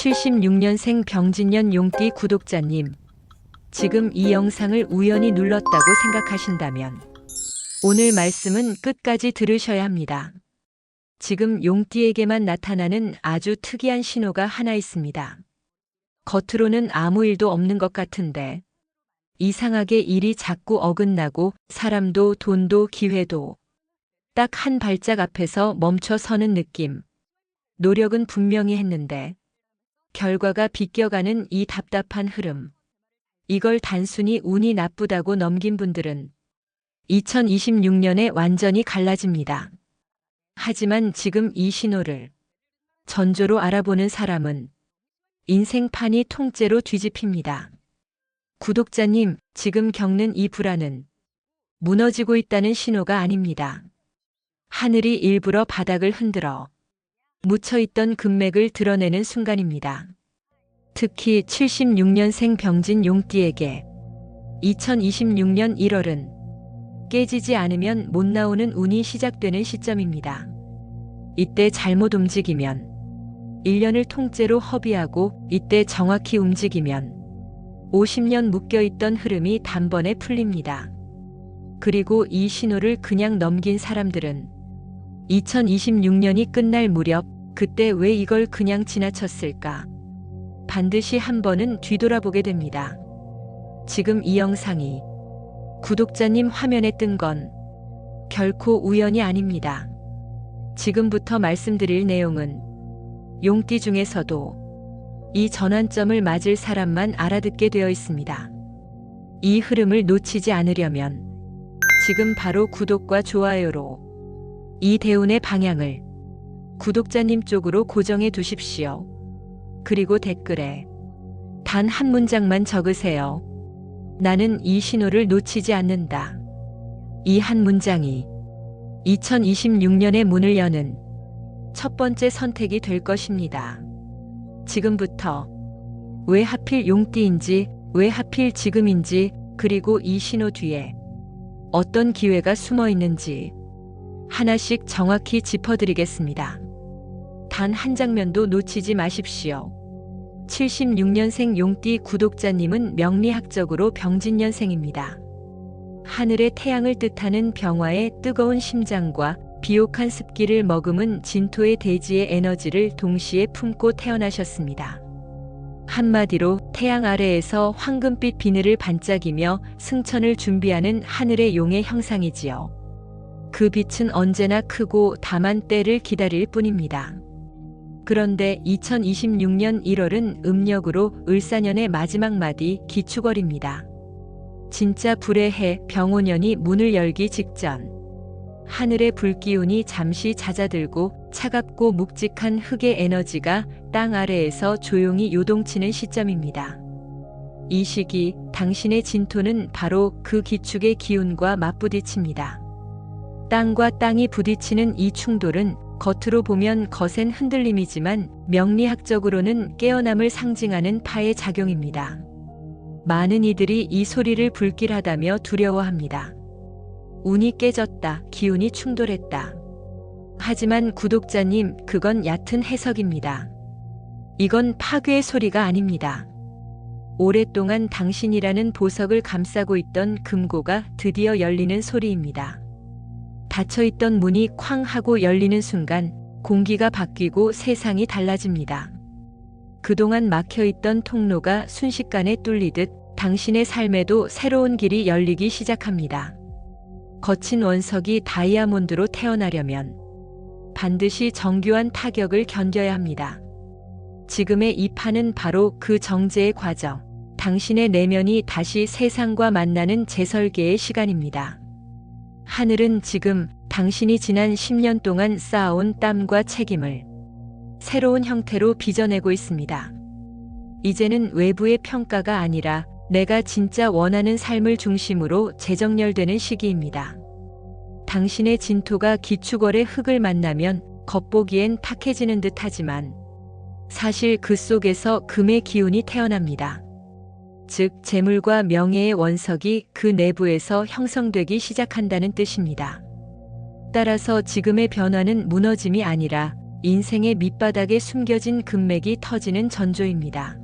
76년생 병진년 용띠 구독자님, 지금 이 영상을 우연히 눌렀다고 생각하신다면 오늘 말씀은 끝까지 들으셔야 합니다. 지금 용띠에게만 나타나는 아주 특이한 신호가 하나 있습니다. 겉으로는 아무 일도 없는 것 같은데 이상하게 일이 자꾸 어긋나고 사람도 돈도 기회도 딱 한 발짝 앞에서 멈춰 서는 느낌. 노력은 분명히 했는데 결과가 비껴가는 이 답답한 흐름. 이걸 단순히 운이 나쁘다고 넘긴 분들은 2026년에 완전히 갈라집니다. 하지만 지금 이 신호를 전조로 알아보는 사람은 인생판이 통째로 뒤집힙니다. 구독자님, 지금 겪는 이 불안은 무너지고 있다는 신호가 아닙니다. 하늘이 일부러 바닥을 흔들어 묻혀있던 금맥을 드러내는 순간입니다. 특히 76년생 병진 용띠에게 2026년 1월은 깨지지 않으면 못 나오는 운이 시작되는 시점입니다. 이때 잘못 움직이면 1년을 통째로 허비하고 이때 정확히 움직이면 50년 묶여있던 흐름이 단번에 풀립니다. 그리고 이 신호를 그냥 넘긴 사람들은 2026년이 끝날 무렵 그때 왜 이걸 그냥 지나쳤을까? 반드시 한 번은 뒤돌아보게 됩니다. 지금 이 영상이 구독자님 화면에 뜬 건 결코 우연이 아닙니다. 지금부터 말씀드릴 내용은 용띠 중에서도 이 전환점을 맞을 사람만 알아듣게 되어 있습니다. 이 흐름을 놓치지 않으려면 지금 바로 구독과 좋아요로 이 대운의 방향을 구독자님 쪽으로 고정해 두십시오. 그리고 댓글에 단 한 문장만 적으세요. 나는 이 신호를 놓치지 않는다. 이 한 문장이 2026년의 문을 여는 첫 번째 선택이 될 것입니다. 지금부터 왜 하필 용띠인지, 왜 하필 지금인지, 그리고 이 신호 뒤에 어떤 기회가 숨어 있는지 하나씩 정확히 짚어드리겠습니다. 단 한 장면도 놓치지 마십시오. 76년생 용띠 구독자님은 명리학적으로 병진년생입니다. 하늘의 태양을 뜻하는 병화의 뜨거운 심장과 비옥한 습기를 머금은 진토의 대지의 에너지를 동시에 품고 태어나셨습니다. 한마디로 태양 아래에서 황금빛 비늘을 반짝이며 승천을 준비하는 하늘의 용의 형상이지요. 그 빛은 언제나 크고 다만 때를 기다릴 뿐입니다. 그런데 2026년 1월은 음력으로 을사년의 마지막 마디 기축월입니다. 진짜 불의 해 병오년이 문을 열기 직전 하늘의 불기운이 잠시 잦아들고 차갑고 묵직한 흙의 에너지가 땅 아래에서 조용히 요동치는 시점입니다. 이 시기 당신의 진토는 바로 그 기축의 기운과 맞부딪힙니다. 땅과 땅이 부딪히는 이 충돌은 겉으로 보면 거센 흔들림이지만 명리학적으로는 깨어남을 상징하는 파의 작용입니다. 많은 이들이 이 소리를 불길하다며 두려워합니다. 운이 깨졌다, 기운이 충돌했다. 하지만 구독자님, 그건 얕은 해석입니다. 이건 파괴의 소리가 아닙니다. 오랫동안 당신이라는 보석을 감싸고 있던 금고가 드디어 열리는 소리입니다. 닫혀있던 문이 쾅 하고 열리는 순간 공기가 바뀌고 세상이 달라집니다. 그동안 막혀있던 통로가 순식간에 뚫리듯 당신의 삶에도 새로운 길이 열리기 시작합니다. 거친 원석이 다이아몬드로 태어나려면 반드시 정교한 타격을 견뎌야 합니다. 지금의 이 판은 바로 그 정제의 과정, 당신의 내면이 다시 세상과 만나는 재설계의 시간입니다. 하늘은 지금 당신이 지난 10년 동안 쌓아온 땀과 책임을 새로운 형태로 빚어내고 있습니다. 이제는 외부의 평가가 아니라 내가 진짜 원하는 삶을 중심으로 재정렬되는 시기입니다. 당신의 진토가 기축월의 흙을 만나면 겉보기엔 탁해지는 듯 하지만 사실 그 속에서 금의 기운이 태어납니다. 즉, 재물과 명예의 원석이 그 내부에서 형성되기 시작한다는 뜻입니다. 따라서 지금의 변화는 무너짐이 아니라 인생의 밑바닥에 숨겨진 금맥이 터지는 전조입니다.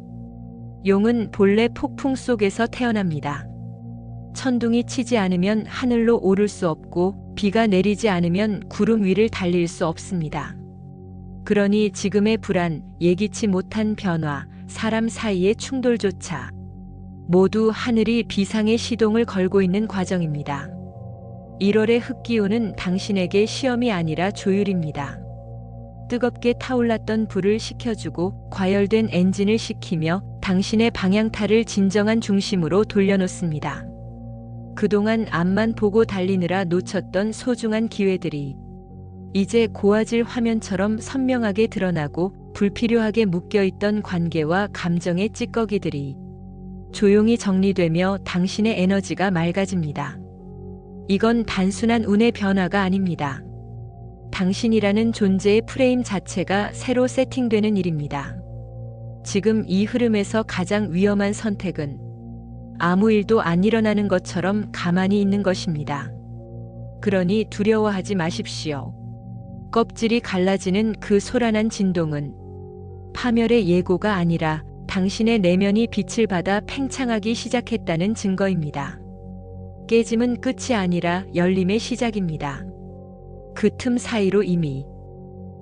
용은 본래 폭풍 속에서 태어납니다. 천둥이 치지 않으면 하늘로 오를 수 없고 비가 내리지 않으면 구름 위를 달릴 수 없습니다. 그러니 지금의 불안, 예기치 못한 변화, 사람 사이의 충돌조차 모두 하늘이 비상의 시동을 걸고 있는 과정입니다. 1월의 흑기운은 당신에게 시험이 아니라 조율입니다. 뜨겁게 타올랐던 불을 식혀주고 과열된 엔진을 식히며 당신의 방향타를 진정한 중심으로 돌려놓습니다. 그동안 앞만 보고 달리느라 놓쳤던 소중한 기회들이 이제 고화질 화면처럼 선명하게 드러나고 불필요하게 묶여있던 관계와 감정의 찌꺼기들이 조용히 정리되며 당신의 에너지가 맑아집니다. 이건 단순한 운의 변화가 아닙니다. 당신이라는 존재의 프레임 자체가 새로 세팅되는 일입니다. 지금 이 흐름에서 가장 위험한 선택은 아무 일도 안 일어나는 것처럼 가만히 있는 것입니다. 그러니 두려워하지 마십시오. 껍질이 갈라지는 그 소란한 진동은 파멸의 예고가 아니라 당신의 내면이 빛을 받아 팽창하기 시작했다는 증거입니다. 깨짐은 끝이 아니라 열림의 시작입니다. 그 틈 사이로 이미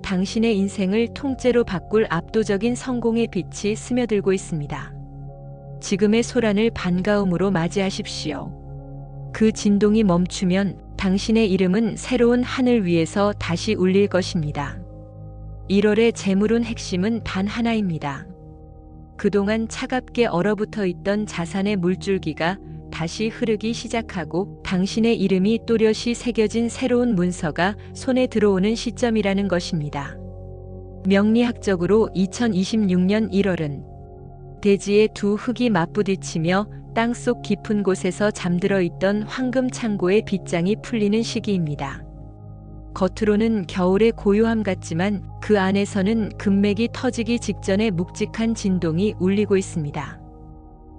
당신의 인생을 통째로 바꿀 압도적인 성공의 빛이 스며들고 있습니다. 지금의 소란을 반가움으로 맞이하십시오. 그 진동이 멈추면 당신의 이름은 새로운 하늘 위에서 다시 울릴 것입니다. 1월의 재물운 핵심은 단 하나입니다. 그동안 차갑게 얼어붙어 있던 자산의 물줄기가 다시 흐르기 시작하고 당신의 이름이 또렷이 새겨진 새로운 문서가 손에 들어오는 시점이라는 것입니다. 명리학적으로 2026년 1월은 대지의 두 흙이 맞부딪히며 땅속 깊은 곳에서 잠들어 있던 황금 창고의 빗장이 풀리는 시기입니다. 겉으로는 겨울의 고요함 같지만 그 안에서는 금맥이 터지기 직전의 묵직한 진동이 울리고 있습니다.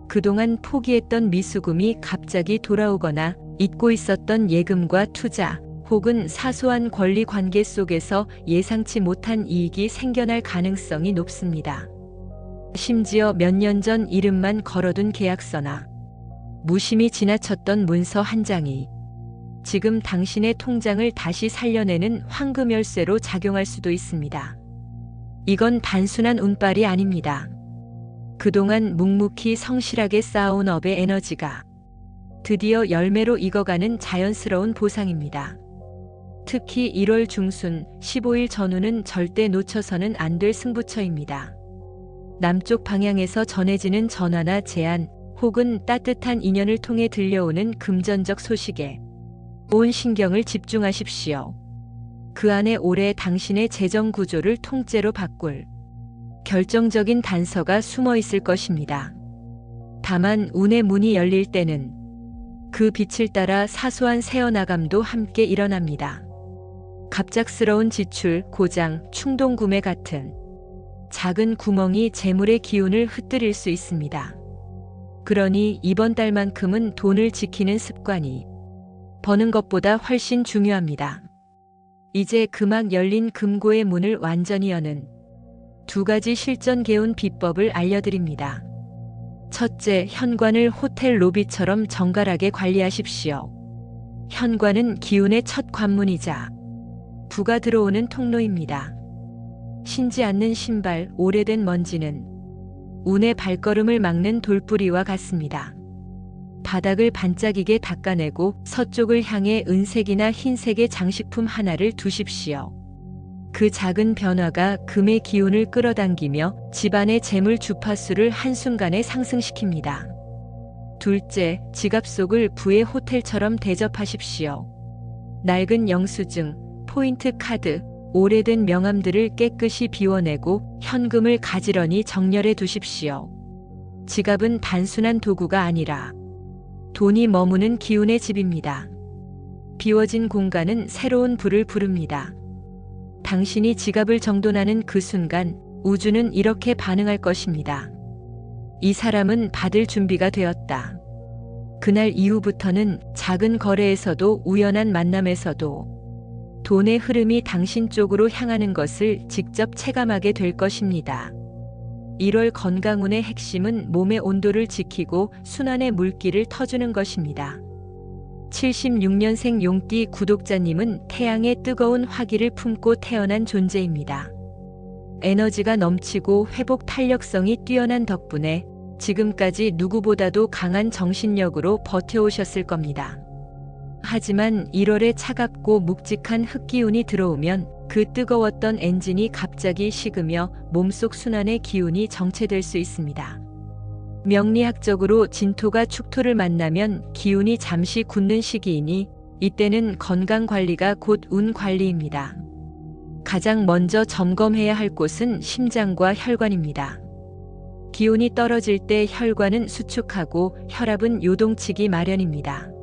그동안 포기했던 미수금이 갑자기 돌아오거나 잊고 있었던 예금과 투자 혹은 사소한 권리 관계 속에서 예상치 못한 이익이 생겨날 가능성이 높습니다. 심지어 몇 년 전 이름만 걸어둔 계약서나 무심히 지나쳤던 문서 한 장이 지금 당신의 통장을 다시 살려내는 황금 열쇠로 작용할 수도 있습니다. 이건 단순한 운빨이 아닙니다. 그동안 묵묵히 성실하게 쌓아온 업의 에너지가 드디어 열매로 익어가는 자연스러운 보상입니다. 특히 1월 중순 15일 전후는 절대 놓쳐서는 안 될 승부처입니다. 남쪽 방향에서 전해지는 전화나 제안 혹은 따뜻한 인연을 통해 들려오는 금전적 소식에 온 신경을 집중하십시오. 그 안에 올해 당신의 재정 구조를 통째로 바꿀 결정적인 단서가 숨어 있을 것입니다. 다만 운의 문이 열릴 때는 그 빛을 따라 사소한 새어나감도 함께 일어납니다. 갑작스러운 지출, 고장, 충동 구매 같은 작은 구멍이 재물의 기운을 흩뜨릴 수 있습니다. 그러니 이번 달만큼은 돈을 지키는 습관이 버는 것보다 훨씬 중요합니다. 이제 그막 열린 금고의 문을 완전히 여는 두 가지 실전 개운 비법을 알려드립니다. 첫째, 현관을 호텔 로비처럼 정갈하게 관리하십시오. 현관은 기운의 첫 관문이자 부가 들어오는 통로입니다. 신지 않는 신발, 오래된 먼지는 운의 발걸음을 막는 돌뿌리와 같습니다. 바닥을 반짝이게 닦아내고 서쪽을 향해 은색이나 흰색의 장식품 하나를 두십시오. 그 작은 변화가 금의 기운을 끌어당기며 집안의 재물 주파수를 한순간에 상승시킵니다. 둘째, 지갑 속을 부의 호텔처럼 대접하십시오. 낡은 영수증, 포인트 카드, 오래된 명함들을 깨끗이 비워내고 현금을 가지런히 정렬해 두십시오. 지갑은 단순한 도구가 아니라 돈이 머무는 기운의 집입니다. 비워진 공간은 새로운 불을 부릅니다. 당신이 지갑을 정돈하는 그 순간 우주는 이렇게 반응할 것입니다. 이 사람은 받을 준비가 되었다. 그날 이후부터는 작은 거래에서도 우연한 만남에서도 돈의 흐름이 당신 쪽으로 향하는 것을 직접 체감하게 될 것입니다. 1월 건강운의 핵심은 몸의 온도를 지키고 순환의 물기를 터주는 것입니다. 76년생 용띠 구독자님은 태양의 뜨거운 화기를 품고 태어난 존재입니다. 에너지가 넘치고 회복 탄력성이 뛰어난 덕분에 지금까지 누구보다도 강한 정신력으로 버텨오셨을 겁니다. 하지만 1월에 차갑고 묵직한 흙기운이 들어오면 그 뜨거웠던 엔진이 갑자기 식으며 몸속 순환의 기운이 정체될 수 있습니다. 명리학적으로 진토가 축토를 만나면 기운이 잠시 굳는 시기이니 이때는 건강 관리가 곧 운 관리입니다. 가장 먼저 점검해야 할 곳은 심장과 혈관입니다. 기운이 떨어질 때 혈관은 수축하고 혈압은 요동치기 마련입니다.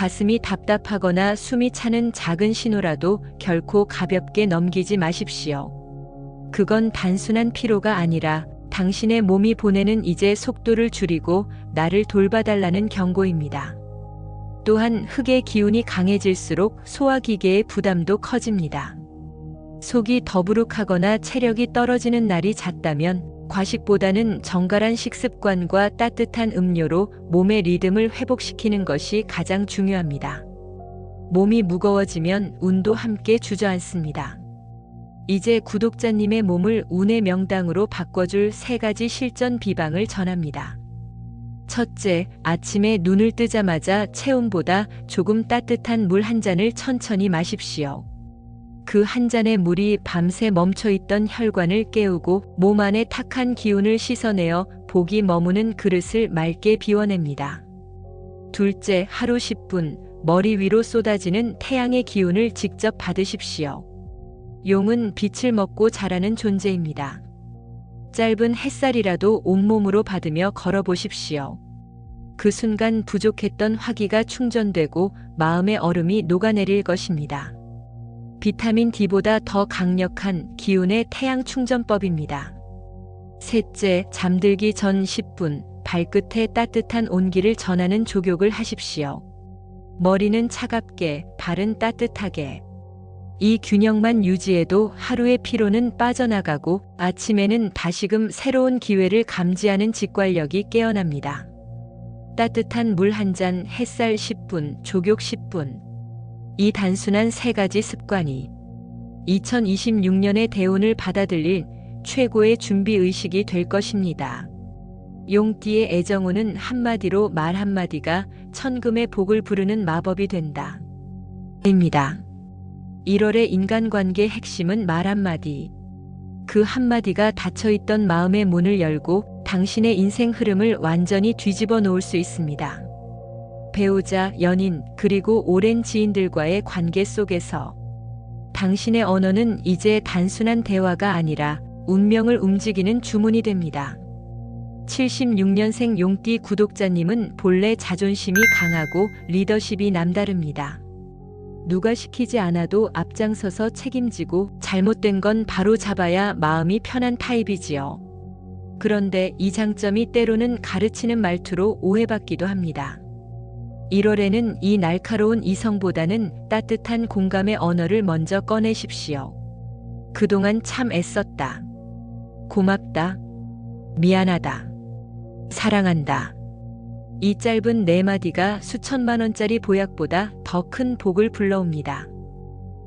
가슴이 답답하거나 숨이 차는 작은 신호라도 결코 가볍게 넘기지 마십시오. 그건 단순한 피로가 아니라 당신의 몸이 보내는 이제 속도를 줄이고 나를 돌봐달라는 경고입니다. 또한 흙의 기운이 강해질수록 소화기계의 부담도 커집니다. 속이 더부룩하거나 체력이 떨어지는 날이 잦다면 과식보다는 정갈한 식습관과 따뜻한 음료로 몸의 리듬을 회복시키는 것이 가장 중요합니다. 몸이 무거워지면 운도 함께 주저앉습니다. 이제 구독자님의 몸을 운의 명당으로 바꿔줄 세 가지 실전 비방을 전합니다. 첫째, 아침에 눈을 뜨자마자 체온보다 조금 따뜻한 물 한 잔을 천천히 마십시오. 그 한 잔의 물이 밤새 멈춰있던 혈관을 깨우고 몸 안의 탁한 기운을 씻어내어 복이 머무는 그릇을 맑게 비워냅니다. 둘째, 하루 10분 머리 위로 쏟아지는 태양의 기운을 직접 받으십시오. 용은 빛을 먹고 자라는 존재입니다. 짧은 햇살이라도 온몸으로 받으며 걸어보십시오. 그 순간 부족했던 화기가 충전되고 마음의 얼음이 녹아내릴 것입니다. 비타민 D보다 더 강력한 기운의 태양 충전법입니다. 셋째, 잠들기 전 10분 발끝에 따뜻한 온기를 전하는 조격을 하십시오. 머리는 차갑게, 발은 따뜻하게. 이 균형만 유지해도 하루의 피로는 빠져나가고 아침에는 다시금 새로운 기회를 감지하는 직관력이 깨어납니다. 따뜻한 물 한 잔, 햇살 10분, 조격 10분. 이 단순한 세 가지 습관이 2026년의 대운을 받아들일 최고의 준비 의식이 될 것입니다. 용띠의 애정우는 한마디로 말 한마디가 천금의 복을 부르는 마법이 된다. 입니다. 1월의 인간관계 핵심은 말 한마디. 그 한마디가 닫혀있던 마음의 문을 열고 당신의 인생 흐름을 완전히 뒤집어 놓을 수 있습니다. 배우자, 연인, 그리고 오랜 지인들과의 관계 속에서 당신의 언어는 이제 단순한 대화가 아니라 운명을 움직이는 주문이 됩니다. 76년생 용띠 구독자님은 본래 자존심이 강하고 리더십이 남다릅니다. 누가 시키지 않아도 앞장서서 책임지고 잘못된 건 바로 잡아야 마음이 편한 타입이지요. 그런데 이 장점이 때로는 가르치는 말투로 오해받기도 합니다. 1월에는 이 날카로운 이성보다는 따뜻한 공감의 언어를 먼저 꺼내십시오. 그동안 참 애썼다. 고맙다. 미안하다. 사랑한다. 이 짧은 네 마디가 수천만 원짜리 보약보다 더 큰 복을 불러옵니다.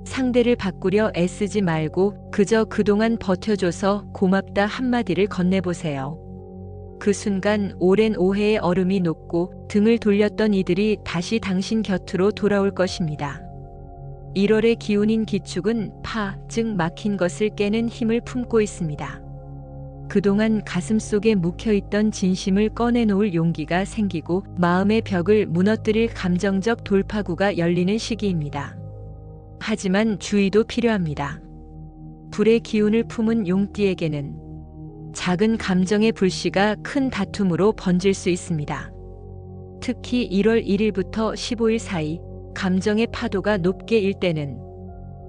상대를 바꾸려 애쓰지 말고 그저 그동안 버텨줘서 고맙다 한마디를 건네보세요. 그 순간 오랜 오해의 얼음이 녹고 등을 돌렸던 이들이 다시 당신 곁으로 돌아올 것입니다. 1월의 기운인 기축은 파, 즉 막힌 것을 깨는 힘을 품고 있습니다. 그동안 가슴 속에 묵혀있던 진심을 꺼내놓을 용기가 생기고 마음의 벽을 무너뜨릴 감정적 돌파구가 열리는 시기입니다. 하지만 주의도 필요합니다. 불의 기운을 품은 용띠에게는 작은 감정의 불씨가 큰 다툼으로 번질 수 있습니다. 특히 1월 1일부터 15일 사이 감정의 파도가 높게 일 때는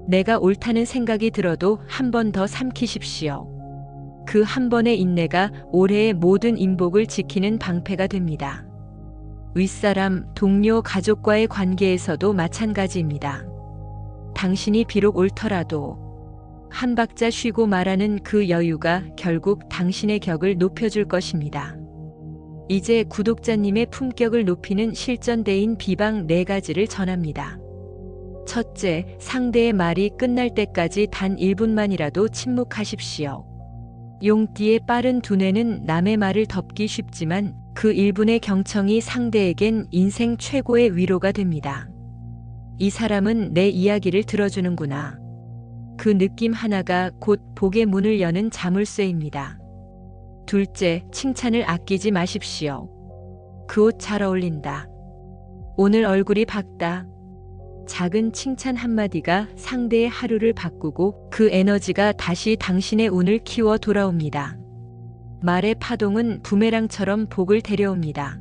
내가 옳다는 생각이 들어도 한 번 더 삼키십시오. 그 한 번의 인내가 올해의 모든 인복을 지키는 방패가 됩니다. 윗사람, 동료, 가족과의 관계에서도 마찬가지입니다. 당신이 비록 옳더라도 한 박자 쉬고 말하는 그 여유가 결국 당신의 격을 높여줄 것입니다. 이제 구독자님의 품격을 높이는 실전대인 비방 네 가지를 전합니다. 첫째, 상대의 말이 끝날 때까지 단 1분만이라도 침묵하십시오. 용띠의 빠른 두뇌는 남의 말을 덮기 쉽지만 그 1분의 경청이 상대에겐 인생 최고의 위로가 됩니다. 이 사람은 내 이야기를 들어주는구나. 그 느낌 하나가 곧 복의 문을 여는 자물쇠입니다. 둘째, 칭찬을 아끼지 마십시오. 그 옷 잘 어울린다. 오늘 얼굴이 밝다. 작은 칭찬 한마디가 상대의 하루를 바꾸고 그 에너지가 다시 당신의 운을 키워 돌아옵니다. 말의 파동은 부메랑처럼 복을 데려옵니다.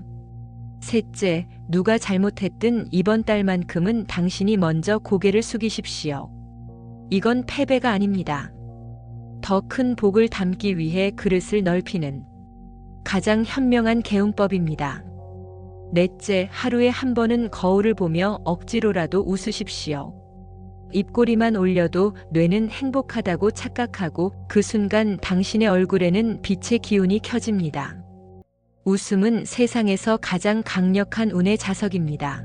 셋째, 누가 잘못했든 이번 달만큼은 당신이 먼저 고개를 숙이십시오. 이건 패배가 아닙니다. 더 큰 복을 담기 위해 그릇을 넓히는 가장 현명한 개운법입니다. 넷째, 하루에 한 번은 거울을 보며 억지로라도 웃으십시오. 입꼬리만 올려도 뇌는 행복하다고 착각하고 그 순간 당신의 얼굴에는 빛의 기운이 켜집니다. 웃음은 세상에서 가장 강력한 운의 자석입니다.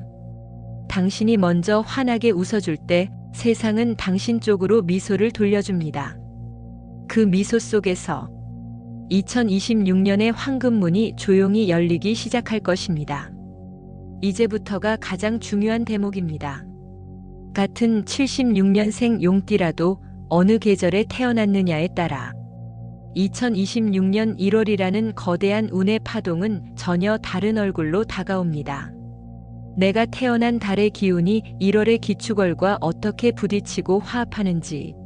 당신이 먼저 환하게 웃어줄 때 세상은 당신 쪽으로 미소를 돌려줍니다. 그 미소 속에서 2026년의 황금문이 조용히 열리기 시작할 것입니다. 이제부터가 가장 중요한 대목입니다. 같은 76년생 용띠라도 어느 계절에 태어났느냐에 따라 2026년 1월이라는 거대한 운의 파동은 전혀 다른 얼굴로 다가옵니다. 내가 태어난 달의 기운이 1월의 기축월과 어떻게 부딪히고 화합하는지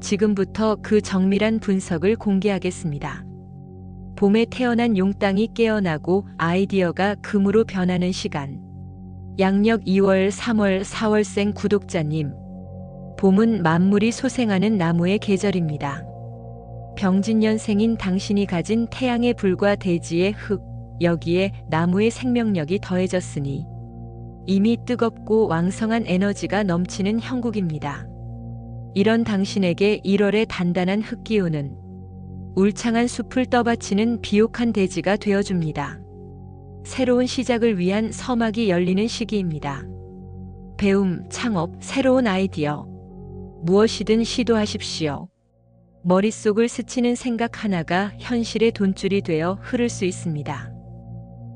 지금부터 그 정밀한 분석을 공개하겠습니다. 봄에 태어난 용땅이 깨어나고 아이디어가 금으로 변하는 시간. 양력 2월, 3월, 4월생 구독자님. 봄은 만물이 소생하는 나무의 계절입니다. 병진년생인 당신이 가진 태양의 불과 대지의 흙, 여기에 나무의 생명력이 더해졌으니 이미 뜨겁고 왕성한 에너지가 넘치는 형국입니다. 이런 당신에게 1월의 단단한 흙기운은 울창한 숲을 떠받치는 비옥한 대지가 되어줍니다. 새로운 시작을 위한 서막이 열리는 시기입니다. 배움, 창업, 새로운 아이디어. 무엇이든 시도하십시오. 머릿속을 스치는 생각 하나가 현실의 돈줄이 되어 흐를 수 있습니다.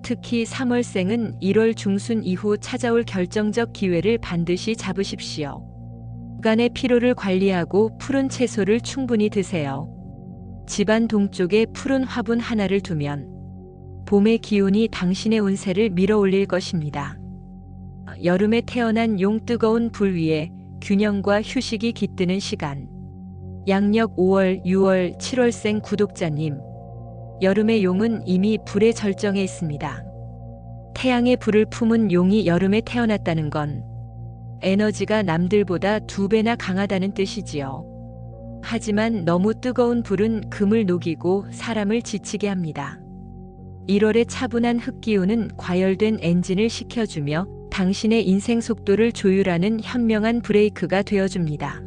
특히 3월생은 1월 중순 이후 찾아올 결정적 기회를 반드시 잡으십시오. 간의 피로를 관리하고 푸른 채소를 충분히 드세요. 집안 동쪽에 푸른 화분 하나를 두면 봄의 기운이 당신의 운세를 밀어 올릴 것입니다. 여름에 태어난 용 뜨거운 불 위에 균형과 휴식이 깃드는 시간. 양력 5월, 6월, 7월생 구독자님. 여름의 용은 이미 불의 절정에 있습니다. 태양의 불을 품은 용이 여름에 태어났다는 건 에너지가 남들보다 두 배나 강하다는 뜻이지요. 하지만 너무 뜨거운 불은 금을 녹이고 사람을 지치게 합니다. 1월의 차분한 흙기운은 과열된 엔진을 식혀주며 당신의 인생 속도를 조율하는 현명한 브레이크가 되어줍니다.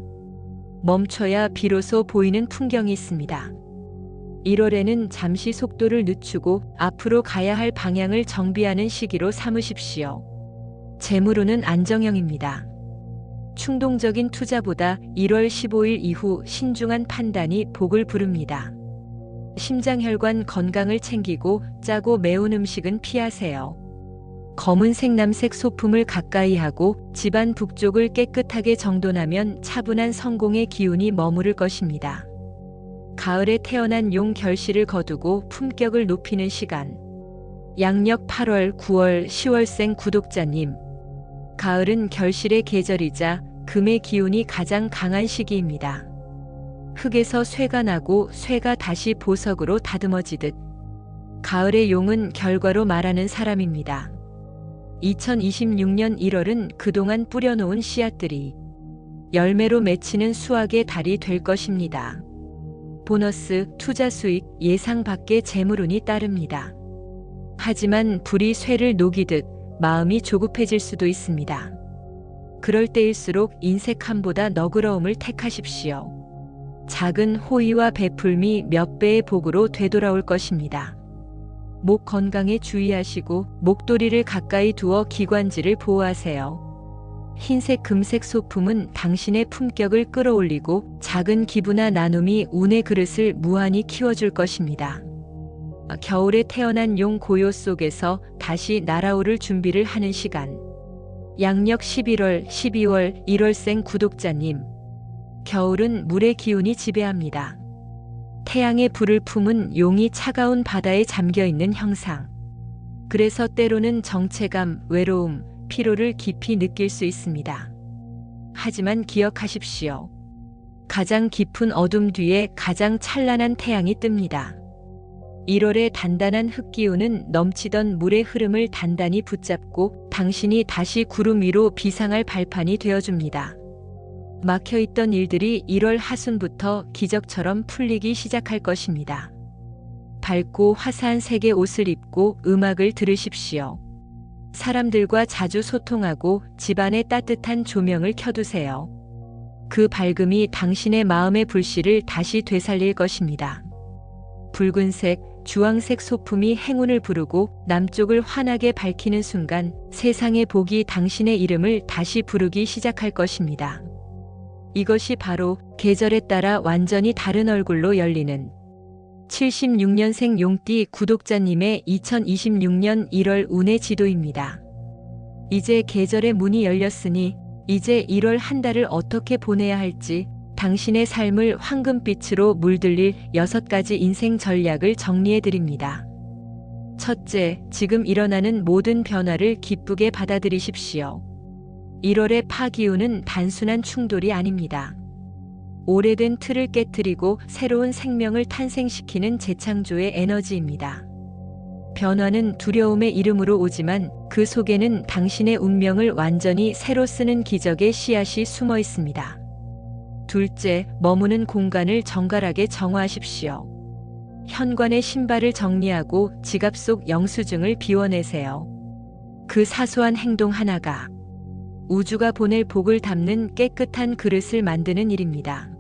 멈춰야 비로소 보이는 풍경이 있습니다. 1월에는 잠시 속도를 늦추고 앞으로 가야 할 방향을 정비하는 시기로 삼으십시오. 재물운은 안정형입니다. 충동적인 투자보다 1월 15일 이후 신중한 판단이 복을 부릅니다. 심장혈관 건강을 챙기고 짜고 매운 음식은 피하세요. 검은색 남색 소품을 가까이 하고 집안 북쪽을 깨끗하게 정돈하면 차분한 성공의 기운이 머무를 것입니다. 가을에 태어난 용 결실을 거두고 품격을 높이는 시간. 양력 8월, 9월, 10월생 구독자님. 가을은 결실의 계절이자 금의 기운이 가장 강한 시기입니다. 흙에서 쇠가 나고 쇠가 다시 보석으로 다듬어지듯 가을의 용은 결과로 말하는 사람입니다. 2026년 1월은 그동안 뿌려놓은 씨앗들이 열매로 맺히는 수확의 달이 될 것입니다. 보너스, 투자 수익, 예상 밖의 재물운이 따릅니다. 하지만 불이 쇠를 녹이듯 마음이 조급해질 수도 있습니다. 그럴 때일수록 인색함보다 너그러움을 택하십시오. 작은 호의와 베풀미 몇 배의 복으로 되돌아올 것입니다. 목 건강에 주의하시고 목도리를 가까이 두어 기관지를 보호하세요. 흰색 금색 소품은 당신의 품격을 끌어올리고 작은 기부나 나눔이 운의 그릇을 무한히 키워줄 것입니다. 겨울에 태어난 용 고요 속에서 다시 날아오를 준비를 하는 시간. 양력 11월, 12월, 1월생 구독자님. 겨울은 물의 기운이 지배합니다. 태양의 불을 품은 용이 차가운 바다에 잠겨 있는 형상. 그래서 때로는 정체감, 외로움, 피로를 깊이 느낄 수 있습니다. 하지만 기억하십시오. 가장 깊은 어둠 뒤에 가장 찬란한 태양이 뜹니다. 1월의 단단한 흙기운은 넘치던 물의 흐름을 단단히 붙잡고 당신이 다시 구름 위로 비상할 발판이 되어줍니다. 막혀있던 일들이 1월 하순부터 기적처럼 풀리기 시작할 것입니다. 밝고 화사한 색의 옷을 입고 음악을 들으십시오. 사람들과 자주 소통하고 집안에 따뜻한 조명을 켜두세요. 그 밝음이 당신의 마음의 불씨를 다시 되살릴 것입니다. 붉은색, 주황색 소품이 행운을 부르고 남쪽을 환하게 밝히는 순간 세상의 복이 당신의 이름을 다시 부르기 시작할 것입니다. 이것이 바로 계절에 따라 완전히 다른 얼굴로 열리는 76년생 용띠 구독자님의 2026년 1월 운의 지도입니다. 이제 계절의 문이 열렸으니 이제 1월 한 달을 어떻게 보내야 할지 당신의 삶을 황금빛으로 물들릴 여섯 가지 인생 전략을 정리해 드립니다. 첫째, 지금 일어나는 모든 변화를 기쁘게 받아들이십시오. 1월의 파기운은 단순한 충돌이 아닙니다. 오래된 틀을 깨뜨리고 새로운 생명을 탄생시키는 재창조의 에너지입니다. 변화는 두려움의 이름으로 오지만 그 속에는 당신의 운명을 완전히 새로 쓰는 기적의 씨앗이 숨어 있습니다. 둘째, 머무는 공간을 정갈하게 정화하십시오. 현관의 신발을 정리하고 지갑 속 영수증을 비워내세요. 그 사소한 행동 하나가 우주가 보낼 복을 담는 깨끗한 그릇을 만드는 일입니다.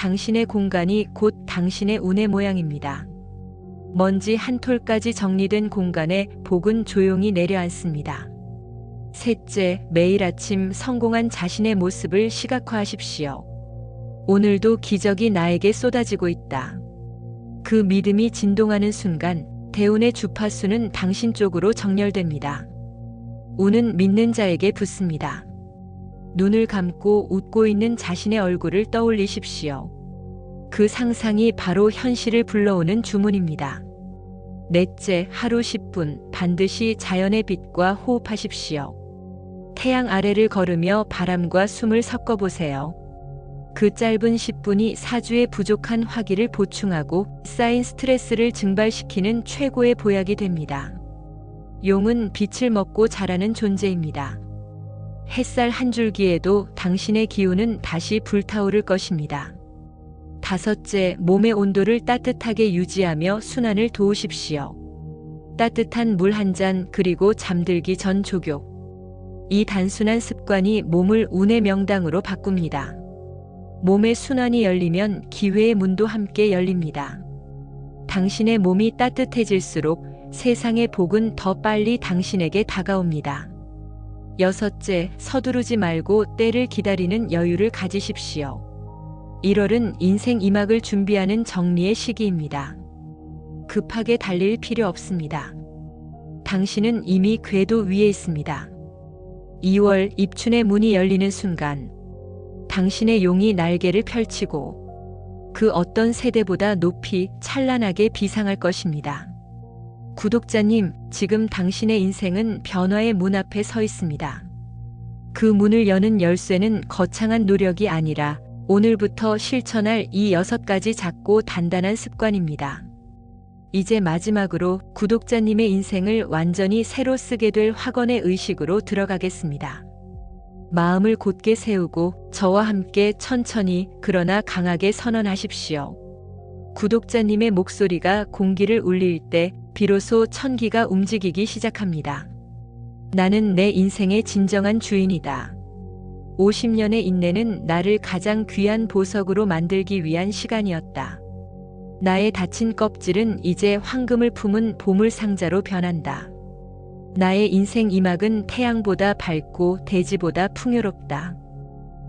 당신의 공간이 곧 당신의 운의 모양입니다. 먼지 한 톨까지 정리된 공간에 복은 조용히 내려앉습니다. 셋째, 매일 아침 성공한 자신의 모습을 시각화하십시오. 오늘도 기적이 나에게 쏟아지고 있다. 그 믿음이 진동하는 순간 대운의 주파수는 당신 쪽으로 정렬됩니다. 운은 믿는 자에게 붙습니다. 눈을 감고 웃고 있는 자신의 얼굴을 떠올리십시오. 그 상상이 바로 현실을 불러오는 주문입니다. 넷째, 하루 10분 반드시 자연의 빛과 호흡하십시오. 태양 아래를 걸으며 바람과 숨을 섞어 보세요. 그 짧은 10분이 사주의 부족한 화기를 보충하고 쌓인 스트레스를 증발시키는 최고의 보약이 됩니다. 용은 빛을 먹고 자라는 존재입니다. 햇살 한 줄기에도 당신의 기운은 다시 불타오를 것입니다. 다섯째, 몸의 온도를 따뜻하게 유지하며 순환을 도우십시오. 따뜻한 물 한 잔 그리고 잠들기 전 조교. 이 단순한 습관이 몸을 운의 명당으로 바꿉니다. 몸의 순환이 열리면 기회의 문도 함께 열립니다. 당신의 몸이 따뜻해질수록 세상의 복은 더 빨리 당신에게 다가옵니다. 여섯째, 서두르지 말고 때를 기다리는 여유를 가지십시오. 1월은 인생 이막을 준비하는 정리의 시기입니다. 급하게 달릴 필요 없습니다. 당신은 이미 궤도 위에 있습니다. 2월 입춘의 문이 열리는 순간 당신의 용이 날개를 펼치고 그 어떤 세대보다 높이 찬란하게 비상할 것입니다. 구독자님, 지금 당신의 인생은 변화의 문 앞에 서 있습니다. 그 문을 여는 열쇠는 거창한 노력이 아니라 오늘부터 실천할 이 여섯 가지 작고 단단한 습관입니다. 이제 마지막으로 구독자님의 인생을 완전히 새로 쓰게 될 확언의 의식으로 들어가겠습니다. 마음을 곧게 세우고 저와 함께 천천히 그러나 강하게 선언하십시오. 구독자님의 목소리가 공기를 울릴 때 비로소 천기가 움직이기 시작합니다. 나는 내 인생의 진정한 주인이다. 50년의 인내는 나를 가장 귀한 보석으로 만들기 위한 시간이었다. 나의 다친 껍질은 이제 황금을 품은 보물 상자로 변한다. 나의 인생 이막은 태양보다 밝고 대지보다 풍요롭다.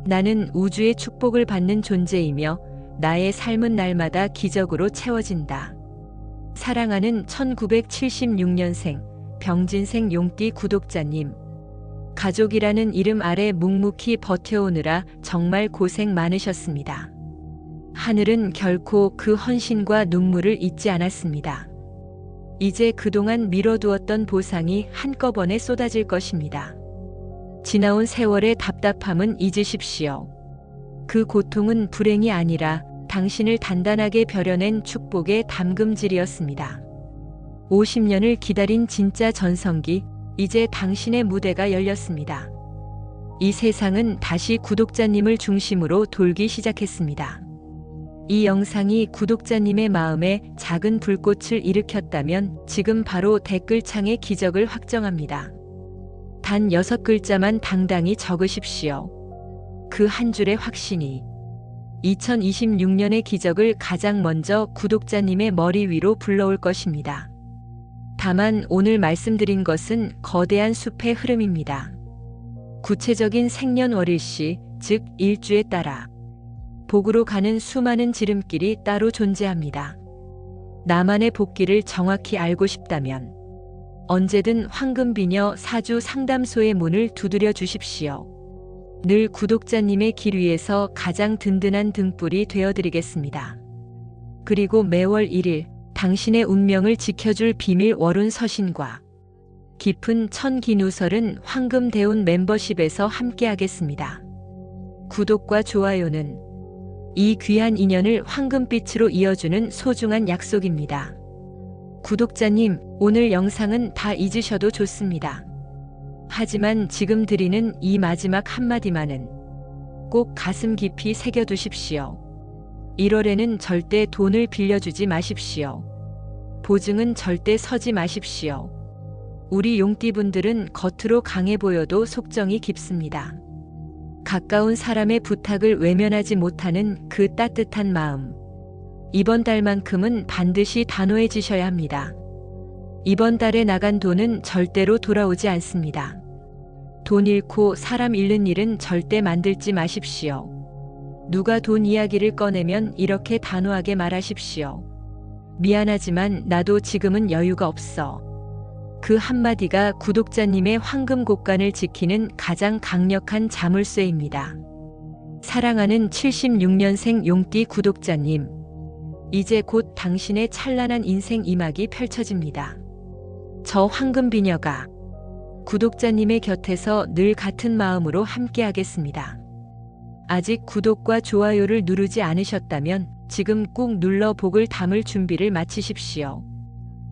나는 우주의 축복을 받는 존재이며 나의 삶은 날마다 기적으로 채워진다. 사랑하는 1976년생 병진생 용띠 구독자님. 가족이라는 이름 아래 묵묵히 버텨오느라 정말 고생 많으셨습니다. 하늘은 결코 그 헌신과 눈물을 잊지 않았습니다. 이제 그동안 미뤄두었던 보상이 한꺼번에 쏟아질 것입니다. 지나온 세월의 답답함은 잊으십시오. 그 고통은 불행이 아니라 당신을 단단하게 벼려낸 축복의 담금질이었습니다. 50년을 기다린 진짜 전성기, 이제 당신의 무대가 열렸습니다. 이 세상은 다시 구독자님을 중심으로 돌기 시작했습니다. 이 영상이 구독자님의 마음에 작은 불꽃을 일으켰다면 지금 바로 댓글창에 기적을 확정합니다. 단 6글자만 당당히 적으십시오. 그 한 줄의 확신이 2026년의 기적을 가장 먼저 구독자님의 머리 위로 불러올 것입니다. 다만 오늘 말씀드린 것은 거대한 숲의 흐름입니다. 구체적인 생년월일시, 즉 일주에 따라 복으로 가는 수많은 지름길이 따로 존재합니다. 나만의 복귀를 정확히 알고 싶다면 언제든 황금비녀 사주 상담소의 문을 두드려 주십시오. 늘 구독자님의 길 위에서 가장 든든한 등불이 되어드리겠습니다. 그리고 매월 1일 당신의 운명을 지켜줄 비밀 월운 서신과 깊은 천기누설은 황금대운 멤버십에서 함께하겠습니다. 구독과 좋아요는 이 귀한 인연을 황금빛으로 이어주는 소중한 약속입니다. 구독자님, 오늘 영상은 다 잊으셔도 좋습니다. 하지만 지금 드리는 이 마지막 한마디만은 꼭 가슴 깊이 새겨두십시오. 1월에는 절대 돈을 빌려주지 마십시오. 보증은 절대 서지 마십시오. 우리 용띠분들은 겉으로 강해 보여도 속정이 깊습니다. 가까운 사람의 부탁을 외면하지 못하는 그 따뜻한 마음. 이번 달만큼은 반드시 단호해지셔야 합니다. 이번 달에 나간 돈은 절대로 돌아오지 않습니다. 돈 잃고 사람 잃는 일은 절대 만들지 마십시오. 누가 돈 이야기를 꺼내면 이렇게 단호하게 말하십시오. 미안하지만 나도 지금은 여유가 없어. 그 한마디가 구독자님의 황금 곡간을 지키는 가장 강력한 자물쇠입니다. 사랑하는 76년생 용띠 구독자님. 이제 곧 당신의 찬란한 인생 이막이 펼쳐집니다. 저 황금 비녀가 구독자님의 곁에서 늘 같은 마음으로 함께하겠습니다. 아직 구독과 좋아요를 누르지 않으셨다면 지금 꾹 눌러 복을 담을 준비를 마치십시오.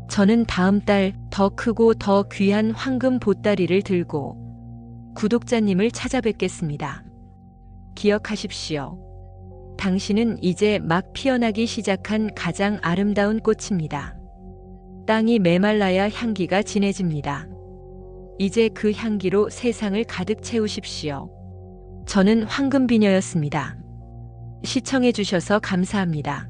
저는 다음 달 더 크고 더 귀한 황금 보따리를 들고 구독자님을 찾아뵙겠습니다. 기억하십시오. 당신은 이제 막 피어나기 시작한 가장 아름다운 꽃입니다. 땅이 메말라야 향기가 진해집니다. 이제 그 향기로 세상을 가득 채우십시오. 저는 황금비녀였습니다. 시청해주셔서 감사합니다.